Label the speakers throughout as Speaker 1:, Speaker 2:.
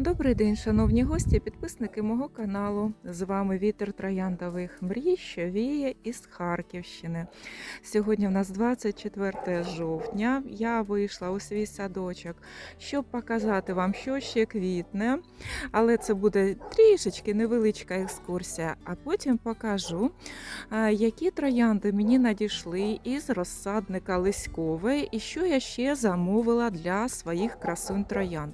Speaker 1: Добрий день, шановні гості, підписники мого каналу. З вами вітер трояндових мрій, що віє із Харківщини. Сьогодні в нас 24 жовтня. Я вийшла у свій садочок, щоб показати вам, що ще квітне. Але це буде трішечки невеличка екскурсія. А потім покажу, які троянди мені надійшли із розсадника Лиськової і що я ще замовила для своїх красунь троянд.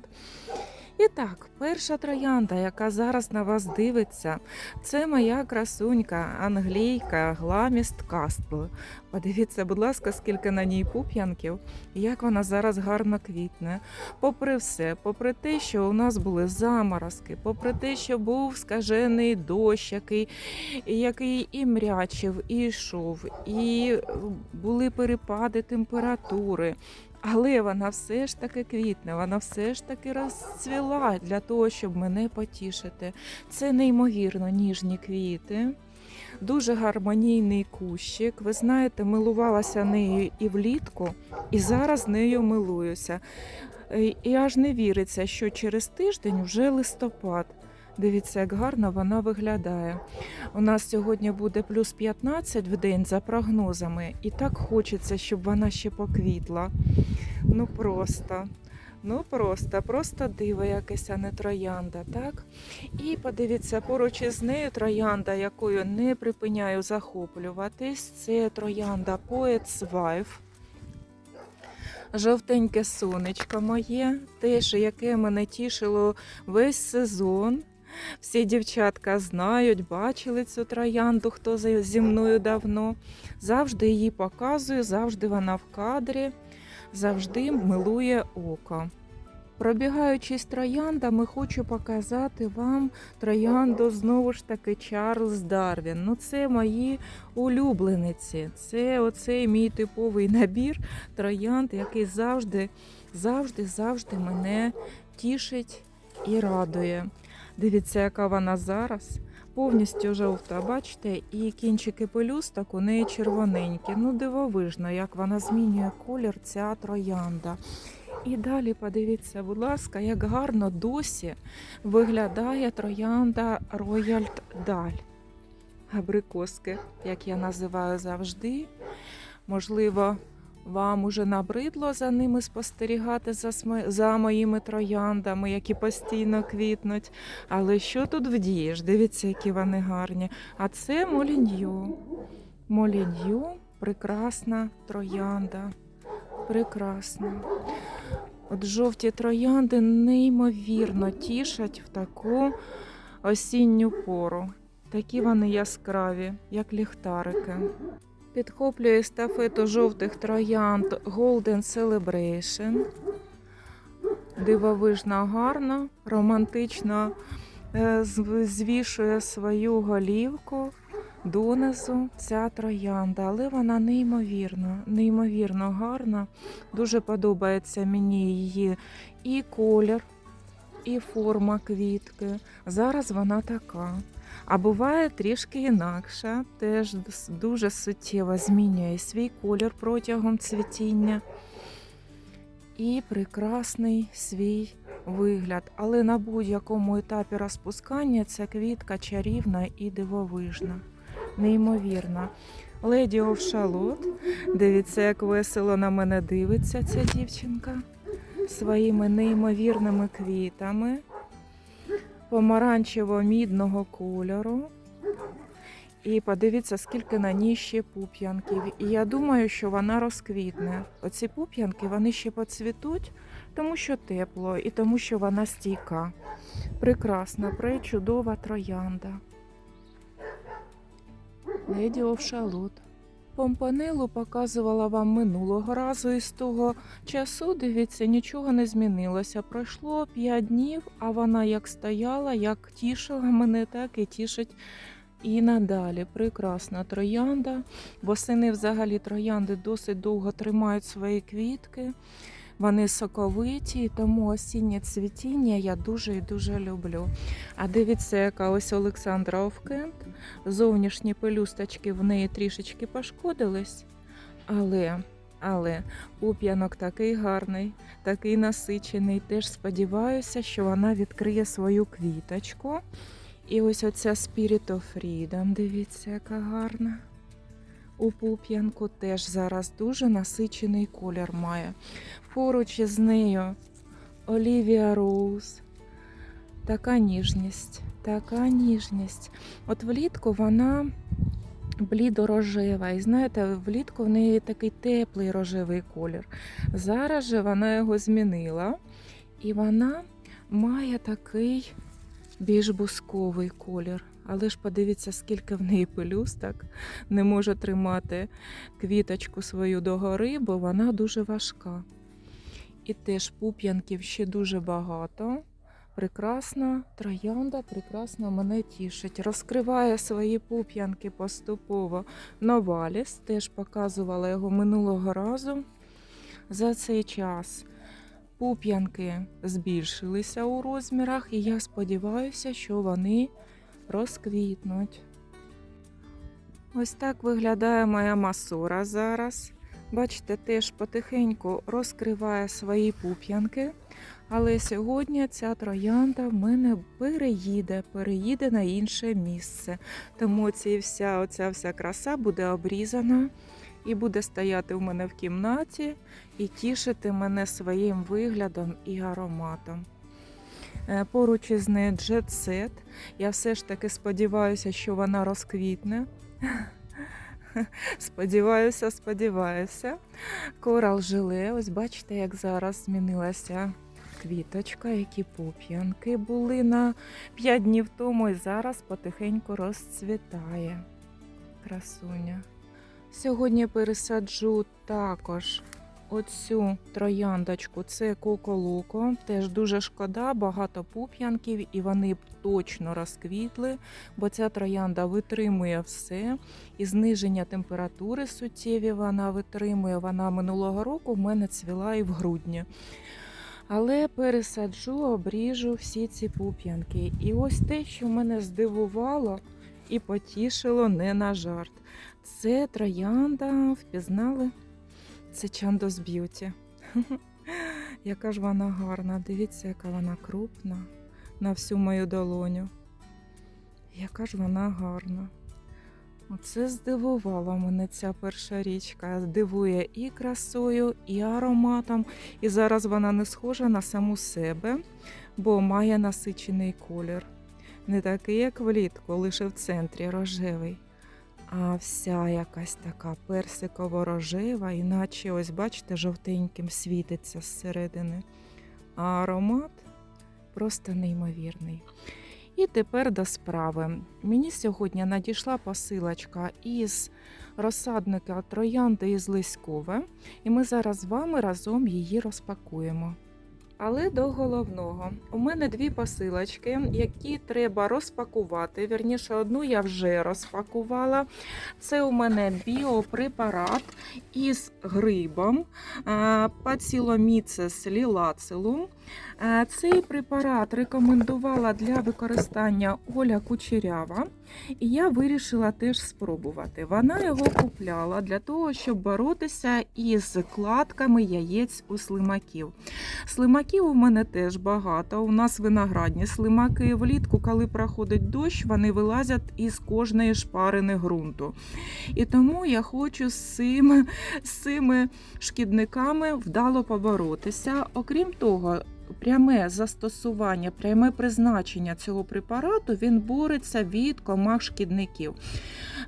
Speaker 1: І так, перша троянда, яка зараз на вас дивиться, це моя красунька, англійка Гламіст Кастл. Подивіться, будь ласка, скільки на ній пуп'янків, як вона зараз гарно квітне. Попри все, попри те, що у нас були заморозки, попри те, що був скажений дощ, який, який і мрячив, і йшов, і були перепади температури. Але вона все ж таки квітне, вона все ж таки розцвіла для того, щоб мене потішити. Це неймовірно ніжні квіти, дуже гармонійний кущик. Ви знаєте, милувалася нею і влітку, і зараз нею милуюся. Е, І аж не віриться, що через тиждень вже листопад. Дивіться, як гарно вона виглядає. У нас сьогодні буде плюс 15 в день за прогнозами, і так хочеться, щоб вона ще поквітла. Ну просто. Ну просто, просто диво якесь, а не троянда, так? І подивіться, поруч із нею троянда, якою не припиняю захоплюватись, це троянда Poet's Wife. Жовтеньке сонечко моє, теж яке мене тішило весь сезон. Всі дівчатка знають, бачили цю троянду, хто зі мною давно. Завжди її показую, завжди вона в кадрі, завжди милує око. Пробігаючись трояндами, хочу показати вам троянду знову ж таки Чарльз Дарвін. Ну, це мої улюблениці. Це оцей мій типовий набір троянд, який завжди, завжди, завжди мене тішить і радує. Дивіться, яка вона зараз. Повністю жовта, бачите, і кінчики пелюсток у неї червоненькі. Ну, дивовижно, як вона змінює колір ця троянда. І далі подивіться, будь ласка, як гарно досі виглядає троянда Рояльд Даль. Абрикоски, як я називаю завжди. Можливо, вам уже набридло за ними спостерігати за, за моїми трояндами, які постійно квітнуть. Але що тут вдієш? Дивіться, які вони гарні. А це молінью. Молінью прекрасна троянда. Прекрасна. От жовті троянди неймовірно тішать в таку осінню пору. Такі вони яскраві, як ліхтарики. Підхоплює естафету жовтих троянд Golden Celebration. Дивовижно гарно, романтично е, звішує свою голівку донизу ця троянда, але вона неймовірно, неймовірно гарна. Дуже подобається мені її і колір, і форма квітки. Зараз вона така. А буває трішки інакша, теж дуже суттєво змінює свій колір протягом цвітіння. І прекрасний свій вигляд. Але на будь-якому етапі розпускання ця квітка чарівна і дивовижна, неймовірна. Леді Овшалот. Дивіться, як весело на мене дивиться ця дівчинка своїми неймовірними квітами помаранчево-мідного кольору. І подивіться, скільки на ній ще пуп'янків. І я думаю, що вона розквітне. Оці пуп'янки вони ще поцвітуть, тому що тепло і тому, що вона стійка. Прекрасна, пречудова троянда. Леді Овшалот. Помпанелу показувала вам минулого разу, і з того часу, дивіться, нічого не змінилося. Пройшло 5 днів, а вона як стояла, як тішила мене, так і тішить і надалі. Прекрасна троянда. Восени взагалі троянди досить довго тримають свої квітки. Вони соковиті, тому осіннє цвітіння я дуже і дуже люблю. А дивіться, яка ось Олександра Овкент. Зовнішні пелюсточки в неї трішечки пошкодились, але Але пуп'янок такий гарний, такий насичений. Теж сподіваюся, що вона відкриє свою квіточку. І ось оця Spirit of Freedom, дивіться, яка гарна. У пуп'янку теж зараз дуже насичений колір має. Поруч із нею Олівія Роуз. Така ніжність, така ніжність. От влітку вона блідо-рожева. І знаєте, влітку в неї такий теплий рожевий колір. Зараз же вона його змінила, і вона має такий більш бусковий колір. Але ж подивіться, скільки в неї пелюсток. Не може тримати квіточку свою догори, бо вона дуже важка. І теж пуп'янків ще дуже багато. Прекрасна троянда, прекрасно мене тішить. Розкриває свої пуп'янки поступово Новаліс. Теж показувала його минулого разу. За цей час пуп'янки збільшилися у розмірах, і я сподіваюся, що вони розквітнуть. Ось так виглядає моя масура зараз. Бачите, теж потихеньку розкриває свої пуп'янки. Але сьогодні ця троянда в мене переїде, переїде на інше місце. Тому ці вся, оця вся краса буде обрізана і буде стояти в мене в кімнаті і тішити мене своїм виглядом і ароматом. Е, Поруч із нею Set. Я все ж таки сподіваюся, що вона розквітне. Сподіваюся, сподіваюся. Корал жиле. Ось бачите, як зараз змінилася квіточка, які пуп'янки були на 5 днів тому і зараз потихеньку розцвітає. Красуня. Сьогодні пересаджу також оцю трояндочку. Це коколоко. Теж дуже шкода, багато пуп'янків, і вони б точно розквітли, бо ця троянда витримує все. І зниження температури суттєві вона витримує. Вона минулого року в мене цвіла і в грудні. Але пересаджу, обріжу всі ці пуп'янки. І ось те, що мене здивувало і потішило не на жарт. Це троянда, впізнали? Це Чандос Б'юті. Яка ж вона гарна. Дивіться, яка вона крупна на всю мою долоню. Яка ж вона гарна. Оце здивувала мене ця перша річка. Дивує і красою, і ароматом. І зараз вона не схожа на саму себе, бо має насичений колір. Не такий, як влітку, лише в центрі рожевий. А вся якась така персиково-рожева, іначе, ось, бачите, жовтеньким світиться зсередини. А аромат просто неймовірний. І тепер до справи. Мені сьогодні надійшла посилочка із розсадника троянди із Лиськове, і ми зараз з вами разом її розпакуємо. Але до головного. У мене дві посилочки, які треба розпакувати. Вірніше, одну я вже розпакувала. Це у мене біопрепарат із грибом Паціломіцес лілацилум. Цей препарат рекомендувала для використання Оля Кучерява, і я вирішила теж спробувати. Вона його купляла для того, щоб боротися із кладками яєць у слимаків. Слимаків у мене теж багато. У нас виноградні слимаки влітку, коли проходить дощ, вони вилазять із кожної шпарини ґрунту. І тому я хочу з цими, з цими шкідниками вдало поборотися. Окрім того, пряме застосування, пряме призначення цього препарату він бореться від комах шкідників.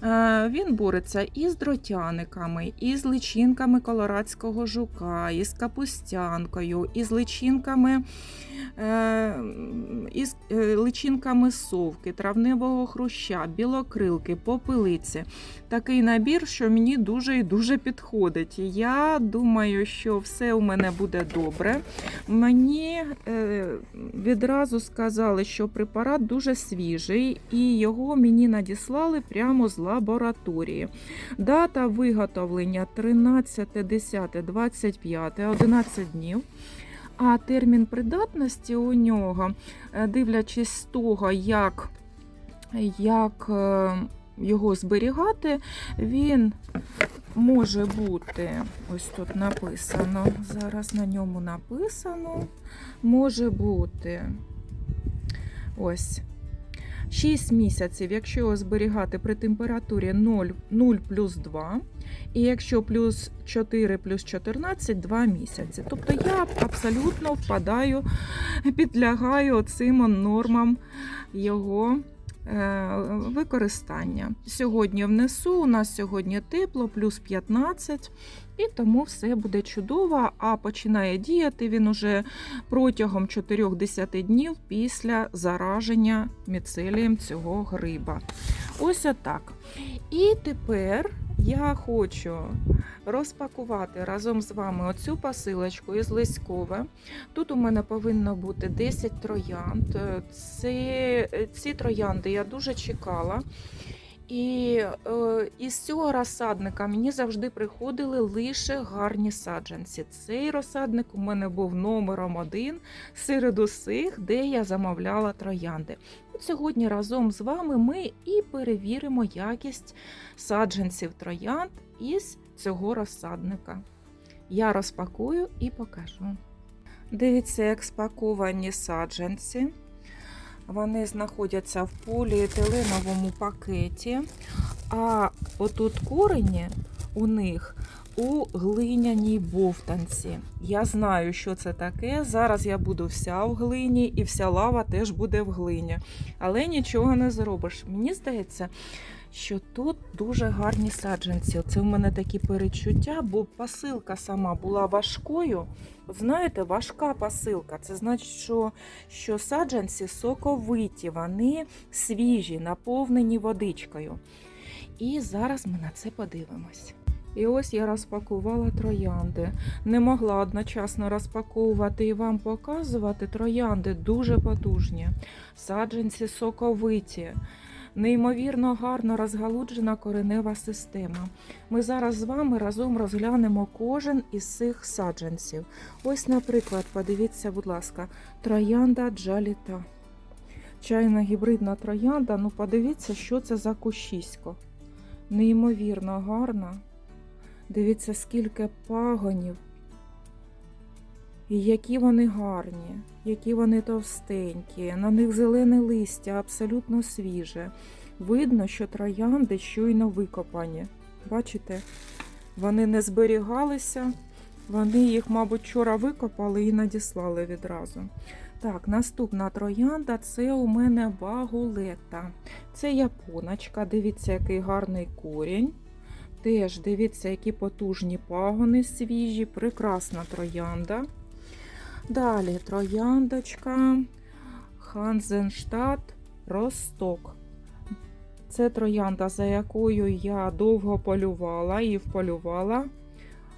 Speaker 1: Е, Він бореться і з дротяниками, і з личинками колорадського жука, і з капустянкою, і з личинками, е, з е, личинками совки, травневого хруща, білокрилки, попелиці. Такий набір, що мені дуже і дуже підходить. Я думаю, що все у мене буде добре. Мені е, відразу сказали, що препарат дуже свіжий, і його мені надіслали прямо з лабораторії. Дата виготовлення 13.10.25, 11 днів. А термін придатності у нього, е, дивлячись з того, як, як е, його зберігати, він може бути, ось тут написано, зараз на ньому написано, може бути ось 6 місяців, якщо його зберігати при температурі 0, 0 плюс 2, і якщо плюс 4 плюс 14 2 місяці. Тобто я абсолютно впадаю, підлягаю цим нормам його використання. Сьогодні внесу, у нас сьогодні тепло, плюс 15, і тому все буде чудово. А починає діяти він уже протягом 4-10 днів після зараження міцелієм цього гриба. Ось отак. І тепер я хочу розпакувати разом з вами оцю посилочку із Лиськове. Тут у мене повинно бути 10 троянд. Це, ці троянди я дуже чекала. І е, із цього розсадника мені завжди приходили лише гарні саджанці. Цей розсадник у мене був номером один серед усіх, де я замовляла троянди. Сьогодні разом з вами ми і перевіримо якість саджанців троянд із цього розсадника. Я розпакую і покажу. Дивіться, як спаковані саджанці. Вони знаходяться в поліетиленовому пакеті, а отут корені у них у глиняній бовтанці. Я знаю, що це таке. Зараз я буду вся в глині, і вся лава теж буде в глині. Але нічого не зробиш. Мені здається, що тут дуже гарні саджанці. Це в мене такі перечуття, бо посилка сама була важкою. Знаєте, важка посилка. Це значить, що, що саджанці соковиті, вони свіжі, наповнені водичкою. І зараз ми на це подивимось. І ось я розпакувала троянди. Не могла одночасно розпаковувати і вам показувати. Троянди дуже потужні, саджанці соковиті. Неймовірно гарно розгалуджена коренева система. Ми зараз з вами разом розглянемо кожен із цих саджанців. Ось, наприклад, подивіться, будь ласка, троянда джаліта. Чайна гібридна троянда. Ну, подивіться, що це за кущисько. Неймовірно гарна. Дивіться, скільки пагонів. І які вони гарні, які вони товстенькі, на них зелене листя, абсолютно свіже. Видно, що троянди щойно викопані. Бачите, вони не зберігалися, вони їх, мабуть, вчора викопали і надіслали відразу. Так, наступна троянда це у мене багулета. Це японочка. Дивіться, який гарний корінь. Теж дивіться, які потужні пагони свіжі, прекрасна троянда. Далі трояндочка Ханзенштадт Росток. Це троянда, за якою я довго полювала і вполювала.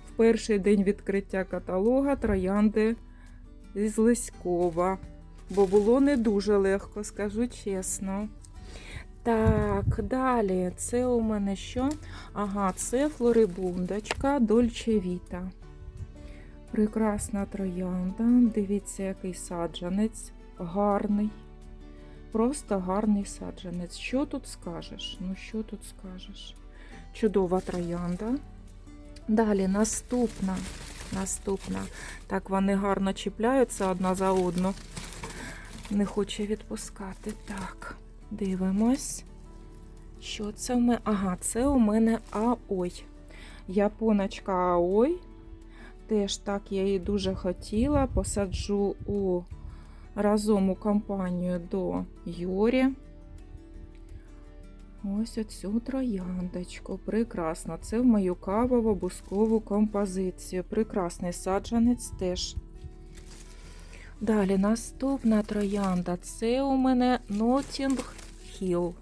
Speaker 1: В перший день відкриття каталога троянди з Лиськова. Бо було не дуже легко, скажу чесно. Так, далі, це у мене що? Ага, це флорибундочка Дольче Віта. Прекрасна троянда. Дивіться, який саджанець. Гарний. Просто гарний саджанець. Що тут скажеш? Ну, що тут скажеш? Чудова троянда. Далі наступна. Наступна. Так, вони гарно чіпляються одна за одну. Не хоче відпускати. Так, дивимось. Що це у мене? Ага, це у мене Аой. Японочка Аой. Теж так я її дуже хотіла. Посаджу у разом у компанію до Йорі. Ось оцю трояндочку. Прекрасно. Це в мою кавово-бускову композицію. Прекрасний саджанець теж. Далі наступна троянда. Це у мене Notting Hill.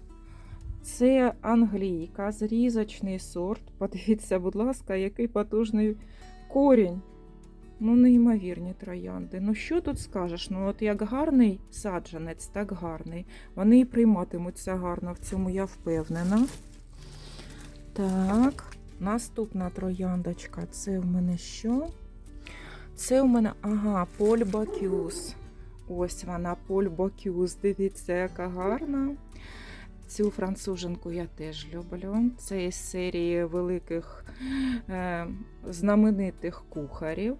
Speaker 1: Це англійка, зрізочний сорт. Подивіться, будь ласка, який потужний корінь. Ну, неймовірні троянди. Ну, що тут скажеш? Ну, от як гарний саджанець, так гарний. Вони і прийматимуться гарно, в цьому я впевнена. Так, наступна трояндочка. Це в мене що? Це у мене, ага, Поль Бакюс. Ось вона, Поль Бакюс. Дивіться, яка гарна. Цю француженку я теж люблю. Це із серії великих е, знаменитих кухарів.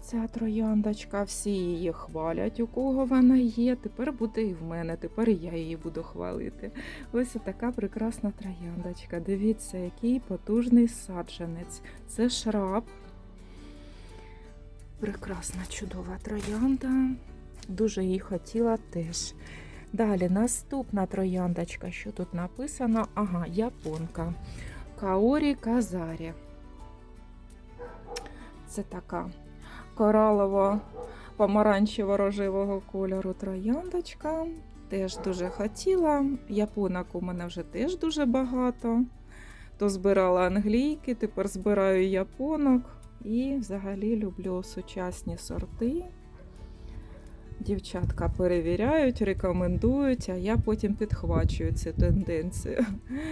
Speaker 1: Ця трояндочка, всі її хвалять, у кого вона є. Тепер буде і в мене, тепер я її буду хвалити. Ось така прекрасна трояндочка. Дивіться, який потужний саджанець. Це шраб. Прекрасна, чудова троянда. Дуже її хотіла теж. Далі наступна трояндочка, що тут написано? Ага, японка. Каорі Казарі. Це така коралово помаранчево рожевого кольору трояндочка. Теж дуже хотіла. Японок у мене вже теж дуже багато. То збирала англійки, тепер збираю японок. І взагалі люблю сучасні сорти. Дівчатка перевіряють, рекомендують, а я потім підхвачую цю тенденцію.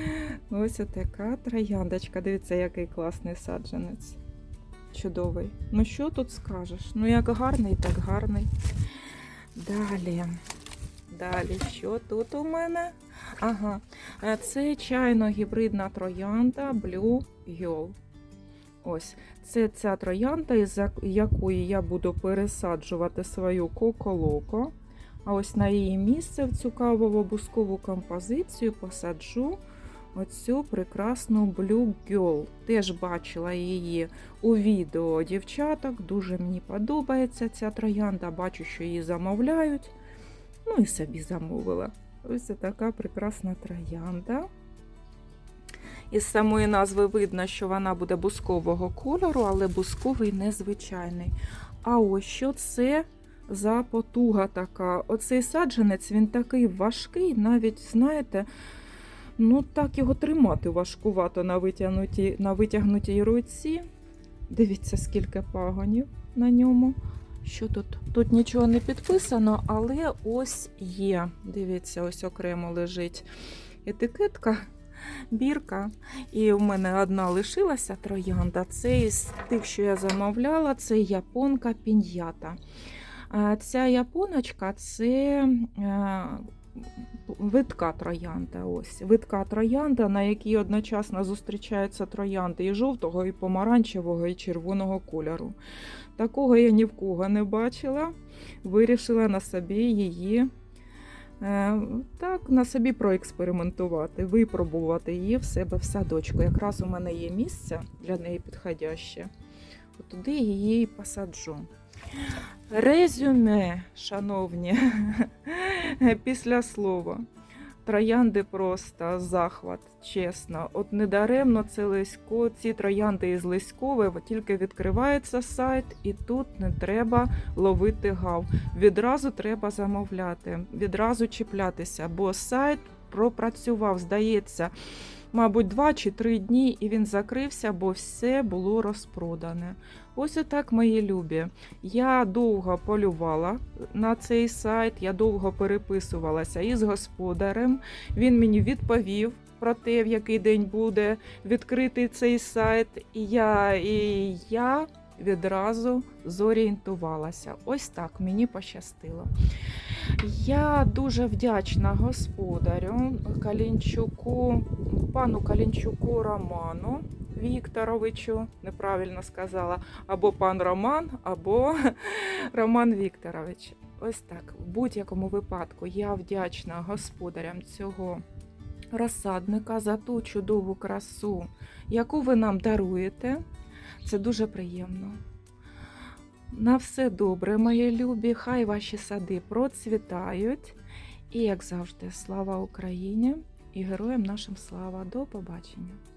Speaker 1: Ось така трояндочка. Дивіться, який класний саджанець. Чудовий. Ну що тут скажеш? Ну, як гарний, так гарний. Далі. Далі, що тут у мене? Ага, е, це чайно-гібридна троянда Blue Girl. Ось, це ця троянда, із якої я буду пересаджувати свою коко-локо. А ось на її місце в цю кавово-бускову композицію посаджу оцю прекрасну Blue Girl. Теж бачила її у відео дівчаток. Дуже мені подобається ця троянда. Бачу, що її замовляють. Ну і собі замовила. Ось така прекрасна троянда. Із самої назви видно, що вона буде бускового кольору, але бусковий незвичайний. А ось що це за потуга така. Оцей саджанець він такий важкий, навіть, знаєте, ну так його тримати важкувато на витягнутій, на витягнутій руці. Дивіться, скільки пагонів на ньому. Що тут? Тут нічого не підписано, але ось є. Дивіться, ось окремо лежить етикетка бірка. І в мене одна лишилася троянда. Це із тих, що я замовляла, це японка піньята. Ця японочка це е, витка троянда. Ось. Витка троянда, на якій одночасно зустрічаються троянди і жовтого, і помаранчевого, і червоного кольору. Такого я ні в кого не бачила. Вирішила на собі її так, на собі проекспериментувати, випробувати її в себе в садочку. Якраз у мене є місце для неї підходяще. От туди її посаджу. Резюме, шановні, після слова. Троянди просто захват, чесно. От недаремно це Лесько, ці троянди із Леськове, тільки відкривається сайт, і тут не треба ловити гав. Відразу треба замовляти, відразу чіплятися, бо сайт пропрацював, здається, мабуть, два чи три дні, і він закрився, бо все було розпродане. Ось отак, мої любі. Я довго полювала на цей сайт, я довго переписувалася із господарем. Він мені відповів про те, в який день буде відкритий цей сайт. І я, і я відразу зорієнтувалася. Ось так мені пощастило. Я дуже вдячна господарю Калінчуку, пану Калінчуку Роману. Вікторовичу, неправильно сказала, або пан Роман, або Роман Вікторович. Ось так. В будь-якому випадку я вдячна господарям цього розсадника за ту чудову красу, яку ви нам даруєте. Це дуже приємно. На все добре, мої любі, хай ваші сади процвітають. І, як завжди, слава Україні і героям нашим слава. До побачення!